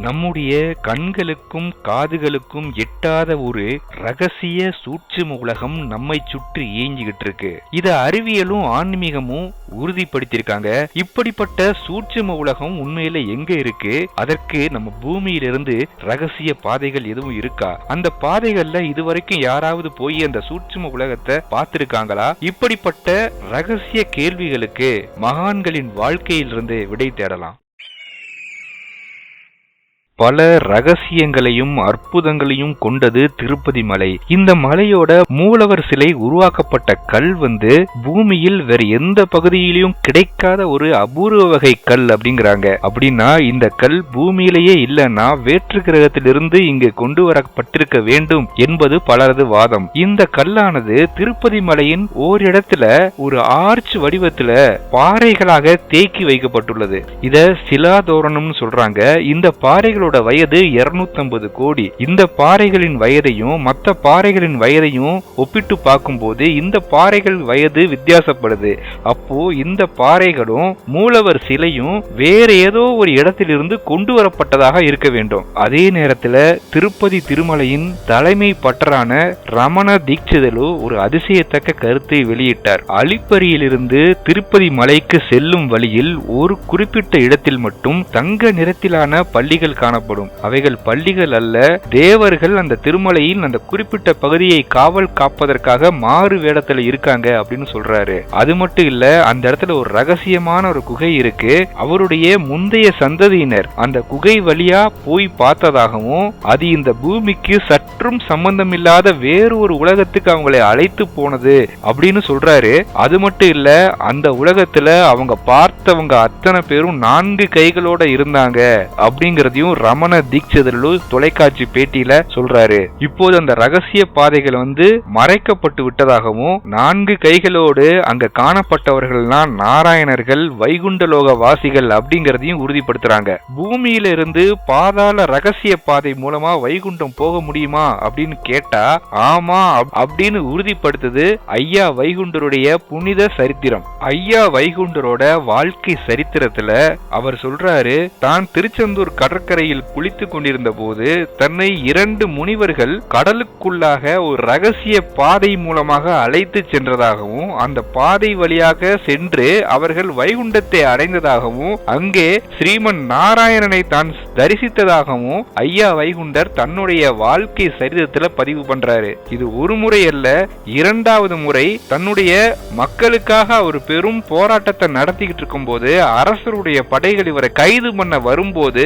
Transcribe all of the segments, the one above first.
நம்முடைய கண்களுக்கும் காதுகளுக்கும் எட்டாத ஒரு ரகசிய சூட்சும உலகம் நம்மை சுற்றி இயங்கிக்கிட்டு இருக்கு. இத அறிவியலும் ஆன்மீகமும் உறுதிப்படுத்தியிருக்காங்க. இப்படிப்பட்ட சூட்சும உலகம் உண்மையில எங்க இருக்கு? அதற்கு நம்ம பூமியிலிருந்து ரகசிய பாதைகள் எதுவும் இருக்கா? அந்த பாதைகள்ல இதுவரைக்கும் யாராவது போய் அந்த சூட்சும உலகத்தை பார்த்திருக்காங்களா? இப்படிப்பட்ட ரகசிய கேள்விகளுக்கு மகான்களின் வாழ்க்கையிலிருந்து விடை தேடலாம். பல ரகசியங்களையும் அற்புதங்களையும் கொண்டது திருப்பதி மலை. இந்த மலையோட மூலவர் சிலை உருவாக்கப்பட்ட கல் வந்து பூமியில் வேற எந்த பகுதியிலும் கிடைக்காத ஒரு அபூர்வ வகை கல் அப்படிங்கிறாங்க. அப்படின்னா இந்த கல் பூமியிலேயே இல்லைன்னா வேற்று கிரகத்திலிருந்து இங்கு கொண்டு வரப்பட்டிருக்க வேண்டும் என்பது பலரது வாதம். இந்த கல்லானது திருப்பதி மலையின் ஓரிடத்துல ஒரு ஆர்ச் வடிவத்துல பாறைகளாக தேக்கி வைக்கப்பட்டுள்ளது. இத சிலாதோரணம்னு சொல்றாங்க. இந்த பாறைகளோட வயது 250 கோடி. இந்த பாறைகளின் வயதையும் மற்ற பாறைகளின் வயதையும் ஒப்பிட்டு பார்க்கும்போது இந்த பாறைகள் வயது வித்தியாசப்படுது. அப்போ இந்த பாறைகளும் மூலவர் சிலையும் வேற ஏதோ ஒரு இடத்திலிருந்து கொண்டு வரப்பட்டதாக இருக்க வேண்டும். அதே நேரத்தில் திருப்பதி திருமலையின் தலைமை பட்டரான ரமண தீட்சிதலு ஒரு அதிசயத்தக்க கருத்தை வெளியிட்டார். அலிப்பரியிலிருந்து திருப்பதி மலைக்கு செல்லும் வழியில் ஒரு குறிப்பிட்ட இடத்தில் மட்டும் தங்க நிறத்திலான பள்ளிகள் காணப்படும். அவைகள் பள்ளிகள் அல்ல தேவர்கள் அந்த திருமலையின் அந்த குறிப்பிட்ட பகுதியை காவல் காப்பதற்காக மாறு வேடத்துல இருக்காங்க அப்படின்னு சொல்றாரு. அது மட்டும் இல்ல அந்த இடத்துல ஒரு ரகசியமான ஒரு குகை இருக்கு. அவருடைய முந்தைய சந்ததியினர் அந்த குகை வழியா போய் பார்த்ததாகவும் அது இந்த பூமிக்கு சற்றும் சம்பந்தமில்லாத வேறு ஒரு உலகத்துக்கு அவங்களை அழைத்து போனது அப்படின்னு சொல்றாரு. அது மட்டும் இல்ல அந்த உலகத்துல அவங்க பார்த்தவங்க அத்தனை பேரும் நான்கு கைகளோட இருந்தாங்க அப்படிங்கறதையும் ரமண தீட்சிதரு தொலைக்காட்சி பேட்டியில சொல்றாரு. இப்போது அந்த ரகசிய பாதைகள் வந்து மறைக்கப்பட்டு விட்டதாகவும் நான்கு கைகளோடு அங்க காணப்பட்டவர்கள்லாம் நாராயணர்கள் வைகுண்டலோக வாசிகள் அப்படிங்கறதையும் உறுதிப்படுத்துறாங்க. பூமியில இருந்து பாதாள ரகசிய பாதை மூலமா வைகுண்டம் போக முடியுமா அப்படின்னு கேட்டா ஆமா அப்- அப்படின்னு உறுதிப்படுத்துது ஐயா வைகுண்டருடைய புனித சரித்திரம். ஐயா வைகுண்டரோட வாழ்க்கை சரித்திரத்துல அவர் சொல்றாரு தான் திருச்செந்தூர் கடற்கரையில் குளித்துக் கொண்டிருந்த போது தன்னை இரண்டு முனிவர்கள் கடலுக்குள்ளாக ஒரு ரகசிய பாதை மூலமாக அழைத்து சென்றதாகவும் அந்த பாதை வழியாக சென்று அவர்கள் வைகுண்டத்தை அடைந்ததாகவும் அங்கே ஸ்ரீமன் நாராயணனை தான் தரிசித்ததாகவும் ஐயா வைகுண்டர் தன்னுடைய வாழ்க்கை சரித்திரத்துல பதிவு பண்றாரு. இது ஒரு முறை அல்ல இரண்டாவது முறை தன்னுடைய மக்களுக்காக அவர் பெரும் போராட்டத்தை நடத்திக்கிட்டு இருக்கும்போது அரசருடைய படைகள் இவரை கைது பண்ண வரும்போது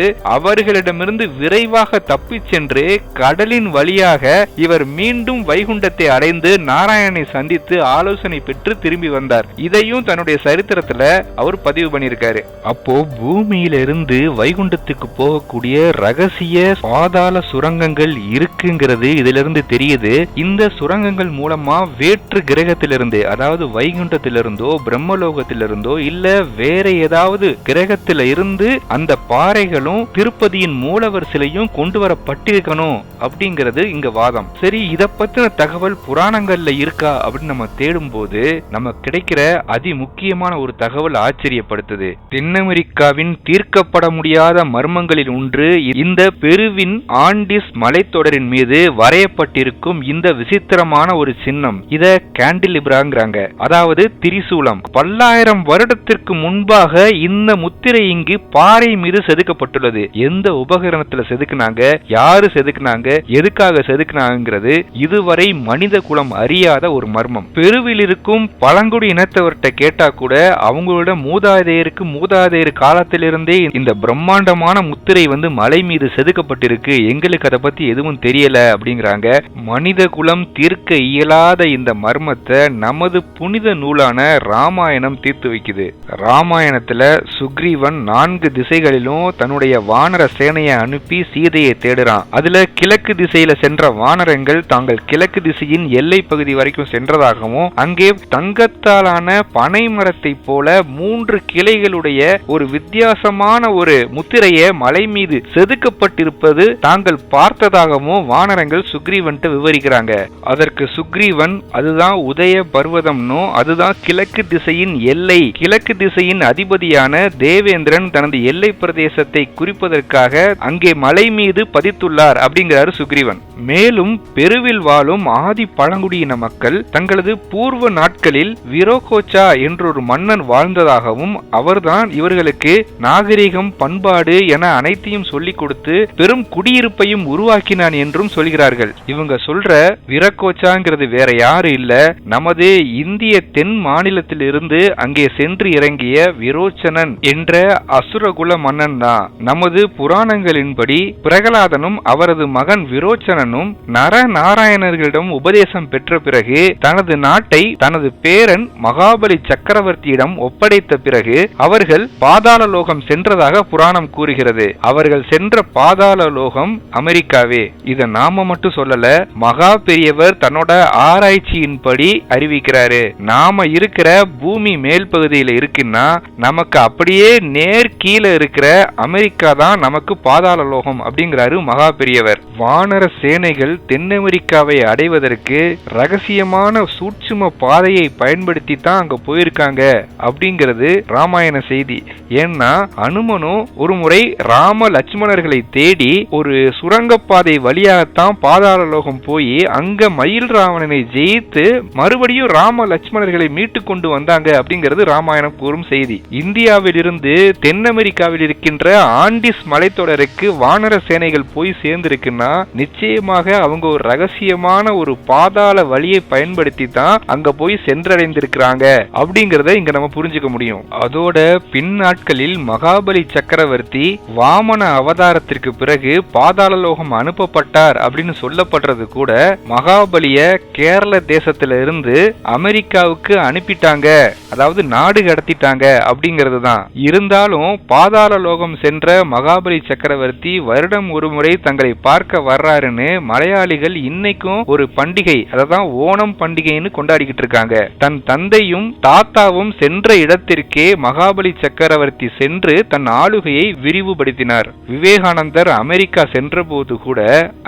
அவர்களிடமிருந்து விரைவாக தப்பிச் சென்று கடலின் வழியாக இவர் மீண்டும் வைகுண்டத்தை அடைந்து நாராயணனை சந்தித்து ஆலோசனை பெற்று திரும்பி வந்தார். இதையும் தன்னுடைய சரித்திரத்துல அவர் பதிவு பண்ணியிருக்காரு. அப்போ பூமியிலிருந்து வைகுண்டத்துக்கு போகக்கூடிய ரகசிய பாதாள சுரங்கங்கள் இருக்குங்கிறது இதுல இருந்து தெரியுது. இந்த சுரங்கங்கள் மூலமா வேற்று கிரகத்திலிருந்து அதாவது வைகுண்டத்திலிருந்தோ பிரம்மலோகத்திலிருந்தோ இல்ல வேற ஏதாவது கிரகத்தில இருந்து அந்த பாறைகளும் திருப்பதி திருப்பதியின் மூலவர் சிலையும் கொண்டு வரப்பட்டிருக்கணும் அப்படிங்கிறது இங்க வாதம். சரி இத பத்தின தகவல் புராணங்கள்ல இருக்கா அப்படின்னு நம்ம தேடும்போது நம்ம கிடைக்கிற அதி முக்கியமான ஒரு தகவல் ஆச்சரியப்படுத்துது. தென் அமெரிக்காவின் தீர்க்கப்பட முடியாத மர்மங்களில் ஒன்று இந்த பெருவின் ஆண்டிஸ் மலைத்தொடரின் மீது வரையப்பட்டிருக்கும் இந்த விசித்திரமான ஒரு சின்னம். இத கேண்டிலிப்ராங்கிறாங்க. அதாவது திரிசூலம். பல்லாயிரம் வருடத்திற்கு முன்பாக இந்த முத்திரை இங்கு பாறை மீது செதுக்கப்பட்டுள்ளது. எந்த உபகரணத்துல செதுக்குனாங்க யாரு செதுக்குனாங்க எதுக்காக செதுக்குனாங்கிறது இதுவரை மனித குலம் அறியாத ஒரு மர்மம். பெருவில் இருக்கும் பழங்குடி இனத்தவர்கிட்ட கேட்டா கூட அவங்களோட மூதாதையருக்கு மூதாதையர் காலத்திலிருந்தே இந்த பிரம்மாண்டமான முத்திரை வந்து மலை மீது செதுக்கப்பட்டிருக்கு எங்களுக்கு அதை பத்தி எதுவும் தெரியல அப்படிங்கிறாங்க. மனித குலம் தீர்க்க இயலாத இந்த மர்மத்தை நமது புனித நூலான ராமாயணம் தீர்த்து வைக்குது. ராமாயணத்துல சுக்ரீவன் நான்கு திசைகளிலும் தன்னுடைய வானர சேனையை அனுப்பி சீதையை தேடுறான். அதுல கிழக்கு திசையில சென்ற வானரங்கள் தாங்கள் கிழக்கு திசையின் எல்லை பகுதி வரைக்கும் சென்றதாகவும் அங்கே தங்கத்தாலான பனை மரத்தை போல மூன்று கிளைகளுடைய ஒரு வித்தியாசமான ஒரு முத்திரையை மலை மீது செதுக்கப்பட்டிருப்பது தாங்கள் பார்த்ததாகவும் வானரங்கள் சுக்ரீவன்ட்டு விவரிக்கிறாங்க. அதற்கு சுக்ரீவன் அதுதான் உதய பர்வதம்னும் அதுதான் கிழக்கு திசையின் எல்லை. கிழக்கு திசையின் அதிபதியான தேவேந்திரன் தனது எல்லை பிரதேசத்தை குறிப்பதற்காக பதிலாக அங்கே மலை மீது பதித்துள்ளார் அப்படிங்கிறாரு சுக்ரீவன். மேலும் பெருவில் வாழும் ஆதி பழங்குடியின மக்கள் தங்களது பூர்வ நாட்களில் விரோகோச்சா என்றொரு மன்னன் வாழ்ந்ததாகவும் அவர்தான் இவர்களுக்கு நாகரிகம் பண்பாடு என அனைத்தையும் சொல்லிக் கொடுத்து பெரும் குடியிருப்பையும் உருவாக்கினான் என்றும் சொல்கிறார்கள். இவங்க சொல்ற விரக்கோச்சாங்கிறது வேற யாரு இல்ல நமது இந்திய தென் மாநிலத்திலிருந்து அங்கே சென்று இறங்கிய விரோச்சனன் என்ற அசுரகுல மன்னன் தான். நமது புராணங்களின்படி பிரகலாதனும் அவரது மகன் விரோச்சனனும் நர நாராயணர்களிடம் உபதேசம் பெற்ற பிறகு தனது நாட்டை தனது பேரன் மகாபலி சக்கரவர்த்தியிடம் ஒப்படைத்த பிறகு அவர்கள் பாதாள லோகம் சென்றதாக புராணம் கூறுகிறது. அவர்கள் சென்ற பாதாள லோகம் அமெரிக்காவே. இத நாம மட்டும் சொல்லல மகா பெரியவர் தன்னோட ஆராய்ச்சியின்படி அறிவிக்கிறாரு. நாம இருக்கிற பூமி மேல் பகுதியில இருக்குன்னா நமக்கு அப்படியே நேர் கீழே இருக்கிற அமெரிக்கா தான் நமக்கு பாதாள லோகம் அப்படிங்கிறாரு மகா பெரியவர். வானர சேனைகள் தென் அமெரிக்காவை அடைவதற்கு ரகசியமான சூட்சும பாதையை பயன்படுத்தி தான் அங்க போயிருக்காங்க அப்படிங்கிறது ராமாயண செய்தி. ஏன்னா அனுமனும் ஒரு முறை ராம லட்சுமணர்களை தேடி ஒரு சுரங்கப்பாதை வழியாகத்தான் பாதாள லோகம் போய் அங்க மயில் ராவணனை ஜெயித்து மறுபடியும் ராம லட்சுமணர்களை மீட்டு கொண்டு வந்தாங்க அப்படிங்கிறது ராமாயணம் கூறும் செய்தி. இந்தியாவில் இருந்து தென் அமெரிக்காவில் இருக்கின்ற ஆண்டிஸ் மலைத்தொடருக்கு வானர சேனைகள் போய் சேர்ந்திருக்குன்னா நிச்சயமாக அவங்க ஒரு ரகசியமான ஒரு பாதாள வழியை பயன்படுத்தி தான் அங்க போய் சென்றடைந்திருக்கிறாங்க. அப்படிங்கறத இங்க நம்ம புரிஞ்சுக்க முடியும். அதோட பின் நாட்களில் மகாபலி சக்கரவர்த்தி வாமன அவதாரத்திற்கு பிறகு பாதாள லோகம் அனுப்பப்பட்டார் அப்படின்னு சொல்லப்படுறது கூட மகாபலிய கேரள தேசத்துல இருந்து அமெரிக்காவுக்கு அனுப்பிட்டாங்க. அதாவது நாடு கடத்திட்டாங்க அப்படிங்கிறது தான் இருந்தாலும் பாதாள லோகம் சென்ற மகாபலி சக்கரவர்த்தி வருடம் ஒரு முறை தங்களை பார்க்க வர்றாருன்னு மலையாளிகள் இன்னைக்கும் ஒரு பண்டிகை அதான் ஓணம் பண்டிகைன்னு கொண்டாடிக்கிட்டு இருக்காங்க. தன் தந்தையும் தாத்தாவும் சென்ற இடத்திற்கே மகாபலி சக்கரவர்த்தி சென்று தன் ஆளுகையை விரிவுபடுத்தினார். விவேகானந்தர் அமெரிக்கா சென்றபோது கூட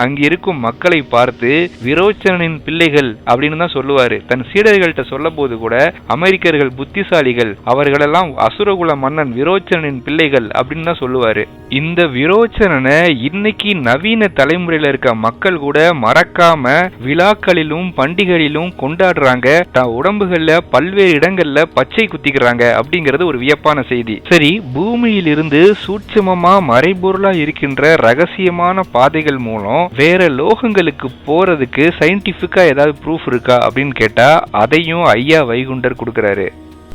அங்கிருக்கும் மக்களை பார்த்து விரோச்சனின் பிள்ளைகள் அப்படின்னு தான் சொல்லுவாரு. தன் சீடர்கள்ட்ட சொல்ல போது கூட அமெரிக்கர்கள் புத்திசாலிகள் அவர்களெல்லாம் அசுரகுல மன்னன் விரோச்சனின் பிள்ளைகள் அப்படின்னு தான் சொல்லுவாரு. இந்த விரோச்சனனை இன்னைக்கு நவீன தலைமுறையில இருக்க மக்கள் கூட மறக்காம விழாக்களிலும் பண்டிகைகளிலும் கொண்டாடுறாங்க. தன் உடம்புகள்ல பல்வேறு இடங்கள்ல பச்சை குத்திக்கிறாங்க அப்படிங்கிறது ஒரு வியப்பான செய்தி. சரி பூமியில் இருந்து சூட்சமமா மறைபொருளா இருக்கின்ற ரகசியமான பாதைகள் மூலம் வேற லோகங்களுக்கு போறதுக்கு சயின்டிபிக்கா ஏதாவது ப்ரூஃப் இருக்கா அப்படின்னு கேட்டா அதையும் ஐயா வைகுண்டர் கொடுக்கிறாரு.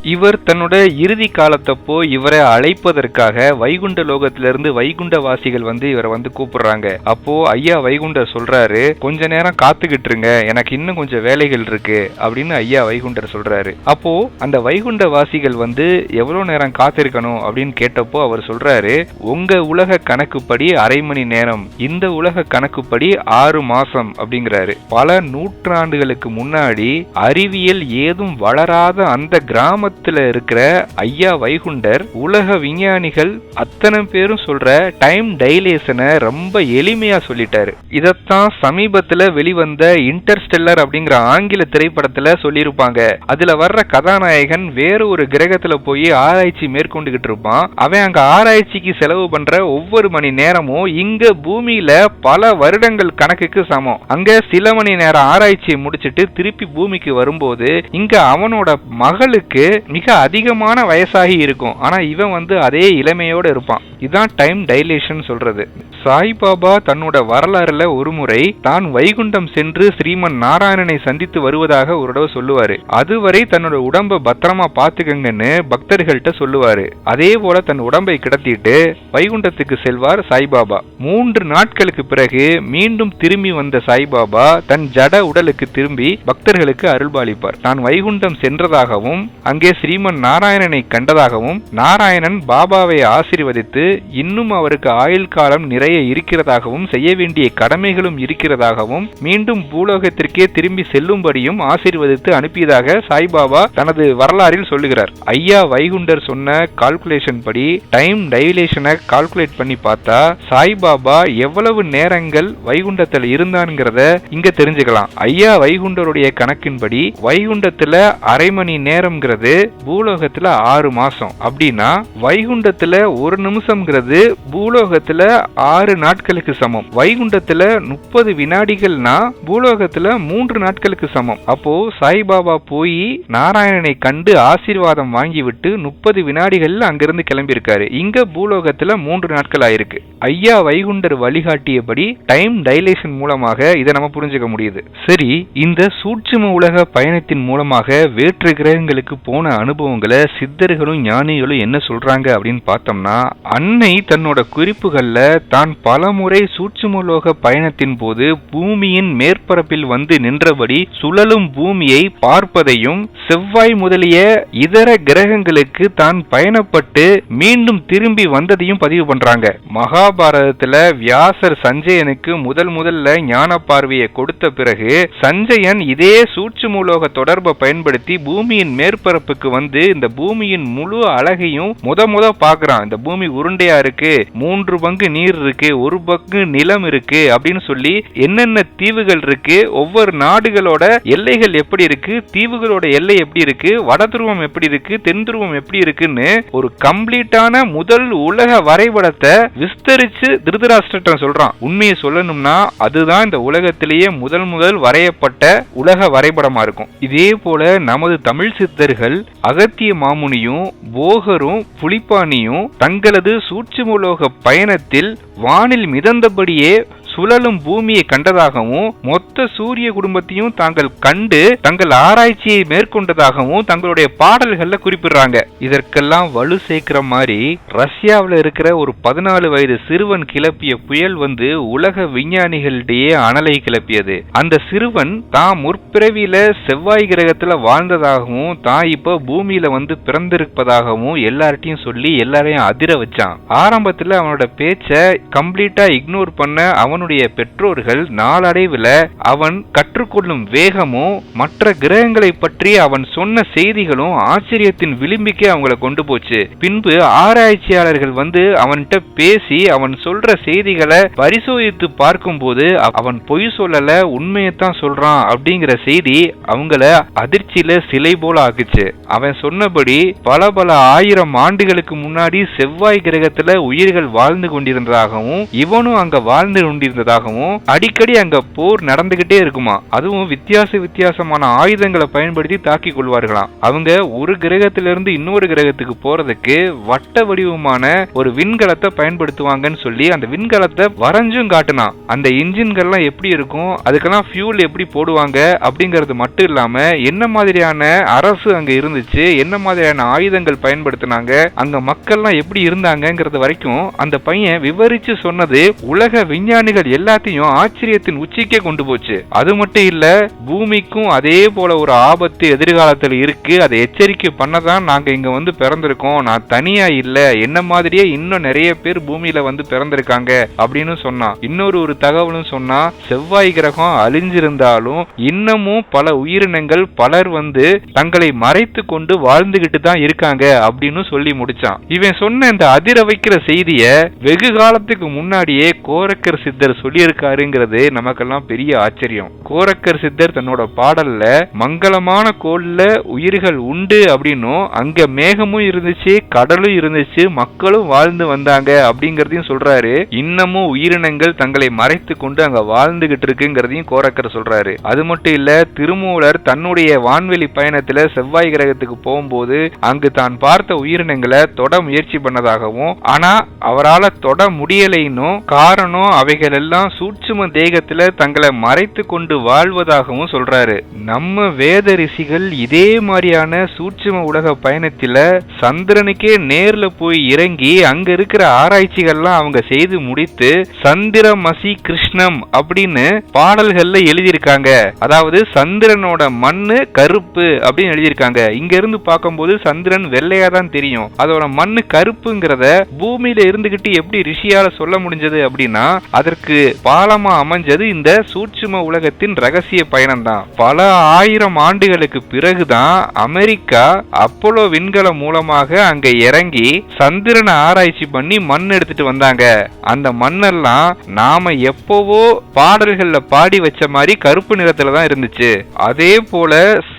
இவர் தன்னோட இறுதி காலத்தப்போ இவரை அழைப்பதற்காக வைகுண்ட லோகத்திலிருந்து வைகுண்ட வாசிகள் வந்து இவரை வந்து கூப்பிடுறாங்க. அப்போ ஐயா வைகுண்டர் சொல்றாரு கொஞ்ச நேரம் காத்துக்கிட்டு இருங்க எனக்கு இன்னும் கொஞ்சம் வேலைகள் இருக்கு அப்படின்னு ஐயா வைகுண்டர் சொல்றாரு. அப்போ அந்த வைகுண்ட வாசிகள் வந்து எவ்வளவு நேரம் காத்திருக்கணும்? அப்படின்னு கேட்டப்போ அவர் சொல்றாரு உங்க உலக கணக்குப்படி அரை மணி நேரம் இந்த உலக கணக்குப்படி ஆறு மாசம் அப்படிங்கிறாரு. பல நூற்றாண்டுகளுக்கு முன்னாடி அறிவியல் ஏதும் வளராத அந்த கிராம கிராமத்துல இருக்கிற ஐயா வைகுண்டர் உலக விஞ்ஞானிகள் அத்தனை பேரும் சொல்ற டைம் டைலேஷனை ரொம்ப எளிமையா சொல்லிட்டாரு. இதத்தான் சமீபத்துல வெளிவந்த இன்டர்ஸ்டெல்லர் அப்படிங்கிற ஆங்கில திரைப்படத்துல சொல்லியிருப்பாங்க. அதுல வர்ற கதாநாயகன் வேற ஒரு கிரகத்துல போய் ஆராய்ச்சி மேற்கொண்டுகிட்டு இருப்பான். அவன் அங்க ஆராய்ச்சிக்கு செலவு பண்ற ஒவ்வொரு மணி நேரமும் இங்க பூமியில பல வருடங்கள் கணக்குக்கு சமம். அங்க சில மணி நேரம் ஆராய்ச்சியை முடிச்சிட்டு திருப்பி பூமிக்கு வரும்போது இங்க அவனோட மகளுக்கு மிக அதிகமான வயசாகி இருக்கும். ஆனா இவன் வந்து அதே இளமையோட இருப்பான். இதுதான் டைம் டைலேஷன் சொல்றது. சாய்பாபா தன்னோட வரலாறுல ஒரு முறை தான் வைகுண்டம் சென்று ஸ்ரீமன் நாராயணனை சந்தித்து வருவதாக ஒரு தடவை சொல்லுவாரு. அதுவரை தன்னோட உடம்ப பத்திரமா பாத்துக்கங்கன்னு பக்தர்கள்ட்ட சொல்லுவாரு. அதே போல தன் உடம்பை கிடத்திட்டு வைகுண்டத்துக்கு செல்வார் சாய்பாபா மூன்று நாட்களுக்கு பிறகு மீண்டும் திரும்பி வந்த சாய்பாபா தன் ஜட உடலுக்கு திரும்பி பக்தர்களுக்கு அருள்பாலிப்பார். தான் வைகுண்டம் சென்றதாகவும் அங்கே ஸ்ரீமன் நாராயணனை கண்டதாகவும் நாராயணன் பாபாவை ஆசீர்வதித்து இன்னும் அவருக்கு ஆயுள் காலம் நிறைய இருக்கிறதாகவும் செய்ய வேண்டிய கடமைகளும் இருக்கிறதாகவும் மீண்டும் பூலோகத்திற்கே திரும்பி செல்லும்படியும் ஆசீர்வதித்து அனுப்பியதாக சாய்பாபா தனது வரலாறில் சொல்லுகிறார். ஐயா வைகுண்டர் சொன்ன கால்குலேஷன் படி டைம் டைலேஷனை கால்குலேட் பண்ணி பார்த்தா சாய்பாபா எவ்வளவு நேரங்கள் வைகுண்டத்தில் இருந்தான்ங்கிறத இங்க தெரிஞ்சுக்கலாம். ஐயா வைகுண்டருடைய கணக்கின்படி வைகுண்டத்துல அரை மணி நேரம்ங்கிறது பூலோகத்துல ஆறு மாசம். அப்படின்னா வைகுண்டத்துல ஒரு நிமிஷம்ங்கிறது பூலோகத்துல ஆறு நாட்களுக்கு சமம். வைகுண்டத்துல முப்பது வினாடிகள்னா பூலோகத்துல மூன்று நாட்களுக்கு சமம். அப்போ சாய்பாபா போய் நாராயணனை கண்டு ஆசீர்வாதம் வாங்கிவிட்டு முப்பது வினாடிகள் அங்கிருந்து கிளம்பியிருக்காரு. இங்க பூலோகத்துல மூன்று நாட்கள் ஆயிருக்கு. ஐயா வைகுண்டர் வழிகாட்டியபடி டைம் டைலேஷன் மூலமாக இதை நம்ம புரிஞ்சுக்க முடியுது. சரி இந்த சூட்சும உலக பயணத்தின் மூலமாக வேற்று கிரகங்களுக்கு போன அனுபவங்களை சித்தர்களும் ஞானிகளும் என்ன சொல்றாங்க அப்படின்னு பார்த்தோம்னா அன்னை தன்னோட குறிப்புகள்ல தான் பலமுறை சூட்சுமலோக பயணத்தின் போது பூமியின் மேற்பரப்பில் வந்து நின்றபடி சுழலும் பூமியை பார்ப்பதையும் செவ்வாய் முதலிய இதர கிரகங்களுக்கு தான் பயணப்பட்டு மீண்டும் திரும்பி வந்ததையும் பதிவு பண்றாங்க. மகாபாரதத்துல வியாசர் சஞ்சயனுக்கு முதல் முதல்ல ஞான பார்வையை கொடுத்த பிறகு சஞ்சயன் இதே சூட்சுமலோக தொடர்பை பயன்படுத்தி பூமியின் மேற்பரப்பு மேற்பரப்புக்கு வந்து இந்த பூமியின் முழு அழகையும் முத முத பாக்குறான் இந்த பூமி உருண்டையா இருக்கு மூன்று பங்கு நீர் இருக்கு ஒரு பங்கு நிலம் இருக்கு அப்படின்னு சொல்லி என்னென்ன தீவுகள் இருக்கு ஒவ்வொரு நாடுகளோட எல்லைகள் எப்படி இருக்கு தீவுகளோட எல்லை எப்படி இருக்கு வட துருவம் எப்படி இருக்கு தென் துருவம் எப்படி இருக்குன்னு ஒரு கம்ப்ளீட்டான முதல் உலக வரைபடத்தை விஸ்தரிச்சு திருதராஷ்டிரம் சொல்றான். உண்மையை சொல்லணும்னா அதுதான் இந்த உலகத்திலேயே முதல் முதல் வரையப்பட்ட உலக வரைபடமா இருக்கும். இதே போல நமது தமிழ் சித்தர்கள் அகத்திய மாமுனியும் போகரும் புலிப்பானியும் தங்களது சூட்சுமலோக பயணத்தில் வானில் மிதந்தபடியே சுழலும் பூமியை கண்டதாகவும் மொத்த சூரிய குடும்பத்தையும் தாங்கள் கண்டு தங்கள் ஆராய்ச்சியை மேற்கொண்டதாகவும் தங்களுடைய பாடல்கள்ல குறிப்பிடுறாங்க. இதற்கெல்லாம் வலு சேர்க்கிற மாதிரி ரஷ்யாவில் இருக்கிற ஒரு பதினாலு வயது சிறுவன் கிளப்பிய புயல் வந்து உலக விஞ்ஞானிகளிடையே அனலை கிளப்பியது. அந்த சிறுவன் தான் முற்பிறவியில செவ்வாய் கிரகத்துல வாழ்ந்ததாகவும் தான் இப்போ பூமியில வந்து பிறந்திருப்பதாகவும் எல்லார்ட்டையும் சொல்லி எல்லாரையும் அதிர வச்சான். ஆரம்பத்துல அவனோட பேச்ச கம்ப்ளீட்டா இக்னோர் பண்ண அவன் அவனுடைய பெற்றோர்கள் நாளடைவில் அவன் கற்றுக்கொள்ளும் வேகமும் மற்ற கிரகங்களை பற்றி அவன் சொன்ன செய்திகளும் ஆச்சரியத்தின் விளிம்பிக்கே அவங்கள கொண்டு போச்சு. பின்பு ஆராய்ச்சியாளர்கள் வந்து அவன்கிட்ட பேசி அவன் சொல்ற செய்திகளை பரிசோதித்து பார்க்கும்போது அவன் பொய் சொல்லல உண்மையைத்தான் சொல்றான் அப்படிங்கிற செய்தி அவங்கள அதிர்ச்சியில சிலை போல ஆக்குச்சு. அவன் சொன்னபடி பல பல ஆயிரம் ஆண்டுகளுக்கு முன்னாடி செவ்வாய் கிரகத்துல உயிர்கள் வாழ்ந்து கொண்டிருந்ததாகவும் இவனும் அங்க வாழ்ந்து கொண்டிருந்ததாகவும் அடிக்கடி அங்க போர் நடந்துகிட்டே இருக்குமா? அதுவும் வித்தியாச வித்தியாசமான ஆயுதங்களை பயன்படுத்தி தாக்கிக் கொள்வார்களாம். அவங்க ஒரு கிரகத்திலிருந்து இன்னொரு கிரகத்துக்கு போறதுக்கு வட்ட வடிவமான ஒரு விண்கலத்தை பயன்படுத்துவாங்கன்னு சொல்லி அந்த விண்கலத்தை வரைஞ்சும் காட்டினான். அந்த இன்ஜின்கள்லாம் எப்படி இருக்கும்? அதுக்கெல்லாம் ஃபியூல் எப்படி போடுவாங்க? அப்படிங்கிறது மட்டும் இல்லாம என்ன மாதிரியான அரசு அங்க இருந்துச்சு? என்ன மாதிரியான ஆயுதங்கள் பயன்படுத்தினாங்க? அங்க மக்கள்லாம் எப்படி இருந்தாங்கிறது வரைக்கும் அந்த பையன் விவரிச்சு சொன்னது உலக விஞ்ஞானிகள் எல்லாத்தையும் ஆச்சரியத்தின் உச்சிக்கே கொண்டு போச்சு. அது மட்டும் இல்ல பூமிக்கும் அதே போல ஒரு ஆபத்து எதிர்காலத்தில் இருக்கு. அதை எச்சரிக்கை பண்ணதான் நாங்க இங்க வந்து பிறந்திருக்கோம். நான் தனியா இல்ல என்ன மாதிரியே இன்னும் நிறைய பேர் பூமியில வந்து பிறந்திருக்காங்க அப்படின்னு சொன்னான். இன்னொரு ஒரு தகவலும் சொன்னா செவ்வாய் கிரகம் அழிஞ்சிருந்தாலும் இன்னமும் பல உயிரினங்கள் பலர் வந்து தங்களை மறைத்து கொண்டு வாழ்ந்துகிட்டு தான் இருக்காங்க அப்படின்னு சொல்லி முடிச்சான். இவன் சொன்ன இந்த அதிர வைக்கிற செய்திய வெகு காலத்துக்கு முன்னாடியே கோரக்கர் சித்தர் சொல்லியிருக்காருங்கிறது நமக்கெல்லாம் பெரிய ஆச்சரியம். கோரக்கர் சித்தர் தன்னோட பாடல்ல மங்களமான கோல்ல உயிர்கள் உண்டு அப்படின்னும் அங்க மேகமும் இருந்துச்சு கடலும் இருந்துச்சு மக்களும் வாழ்ந்து வந்தாங்க அப்படிங்கறதையும் சொல்றாரு. இன்னமும் உயிரினங்கள் தங்களை மறைத்து கொண்டு அங்க வாழ்ந்துகிட்டு இருக்குங்கிறதையும் கோரக்கர் சொல்றாரு. அது மட்டும் இல்ல திருமூலர் தன்னுடைய வான்வெளி பயணத்துல செவ்வாய் கிரகத்துக்கு போகும்போது அங்கு தான் பார்த்த உயிரினங்களை தொட முயற்சி பண்ணதாகவும் ஆனா அவரால தொட முடியலைன்னும் காரணம் அவைகள் எல்லாம் சூட்சும தேகத்துல தங்களை மறைத்து கொண்டு வாழ்வதாகவும் சொல்றாரு. நம்ம வேத ரிஷிகள் இதே மாதிரியான சூட்சும உலக பயணத்துல சந்திரனுக்கே நேர்ல போய் இறங்கி அங்க இருக்கிற ஆராய்ச்சிகள்லாம் அவங்க செய்து முடித்து சந்திரமசி கிருஷ்ணம் அப்படின்னு பாடல்கள்ல எழுதியிருக்காங்க. அதாவது சந்திரனோட மண்ணு கருப்பு அப்படின்னு எழுதியிருக்காங்க. இங்க இருந்து பார்க்கும்போது சந்திரன் வெள்ளையா தான் தெரியும். அதோட மண்ணு கருப்புங்கிறத பூமியில இருந்துகிட்டு எப்படி ரிஷியால சொல்ல முடிஞ்சது அப்படின்னா அதற்கு உலகத்துக்கு பாலமா அமைஞ்சது இந்த சூட்சும உலகத்தின் ரகசிய பயணம் தான் பல ஆயிரம் ஆண்டுகளுக்கு பிறகுதான் அமெரிக்கா அப்போலோ விண்கலம் மூலமாக அங்க இறங்கி சந்திரனை ஆராய்ச்சி பண்ணி மண் எடுத்துட்டு வந்தாங்க. அந்த மண்ணெல்லாம் நாம எப்பவோ பாடல்கள்ல பாடி வச்ச மாதிரி கருப்பு நிறத்துல தான் இருந்துச்சு. அதே போல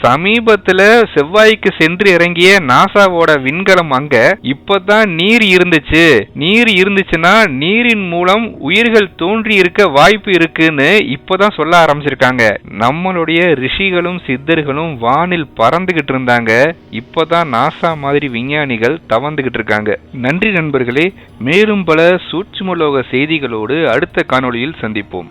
சமீபத்துல செவ்வாய்க்கு சென்று இறங்கிய நாசாவோட விண்கலம் அங்க இப்பதான் நீர் இருந்துச்சு. நீர் இருந்துச்சுன்னா நீரின் மூலம் உயிர்கள் தோன்றி இருக்க வாய்ப்பு இருக்குன்னு இப்போதான் சொல்ல ஆரம்பிச்சிருக்காங்க. நம்மளுடைய ரிஷிகளும் சித்தர்களும் வானில் பறந்துகிட்டு இருந்தாங்க. இப்போதான் நாசா மாதிரி விஞ்ஞானிகள் தவந்துகிட்டு இருக்காங்க. நன்றி நண்பர்களே மேலும் பல சூட்சுமலோக செய்திகளோடு அடுத்த காணொளியில் சந்திப்போம்.